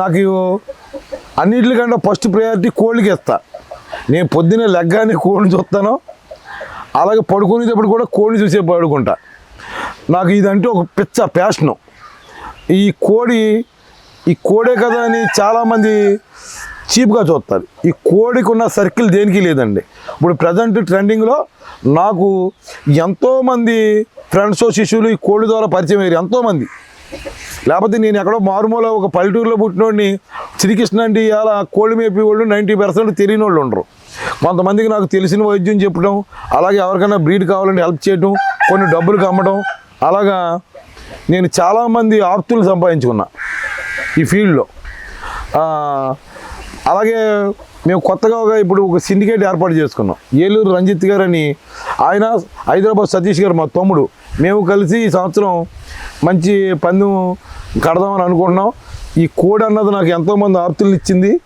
నాకు అన్నిటికంటే first priority కోళ్ళకి ఇస్తా నేను పొద్దున్నే లెగ్గానే కోడిని చూస్తాను. అలాగే పడుకునేటప్పుడు కూడా కోడిని చూసే పడుకుంటా. నాకు ఇదంటే ఒక పిచ్చ ప్యాషను ఈ కోడి ఈ కోడే కదా అని చాలామంది చీప్గా చూస్తారు. ఈ కోడికి ఉన్న సర్కిల్ దేనికి లేదండి. ఇప్పుడు ప్రజెంట్ ట్రెండింగ్లో నాకు ఎంతోమంది ఫ్రెండ్స్ శిష్యులు ఈ కోడి ద్వారా పరిచయం అయ్యారు. ఎంతోమంది. లేకపోతే నేను ఎక్కడో మారుమూల ఒక పల్లెటూరులో పుట్టినోడిని శ్రీకృష్ణ అంటే ఇలా కోళ్ళు మేపి వాళ్ళు నైంటీ పర్సెంట్ తెలియని వాళ్ళు ఉండరు. కొంతమందికి నాకు తెలిసిన వైద్యం చెప్పడం అలాగే ఎవరికైనా బ్రీడ్ కావాలంటే హెల్ప్ చేయడం కొన్ని డబ్బులు కమ్మడం అలాగా నేను చాలామంది ఆప్తులు సంపాదించుకున్నా ఈ ఫీల్డ్లో. అలాగే మేము కొత్తగా ఒక ఇప్పుడు ఒక సిండికేట్ ఏర్పాటు చేసుకున్నాం. ఏలూరు రంజిత్ గారు అని ఆయన హైదరాబాద్ సతీష్ గారు మా తమ్ముడు. మేము కలిసి ఈ సంవత్సరం మంచి పందెం కడదామని అనుకుంటున్నాం. ఈ కోడి అన్నది నాకు ఎంతోమంది ఆప్తులు ఇచ్చింది.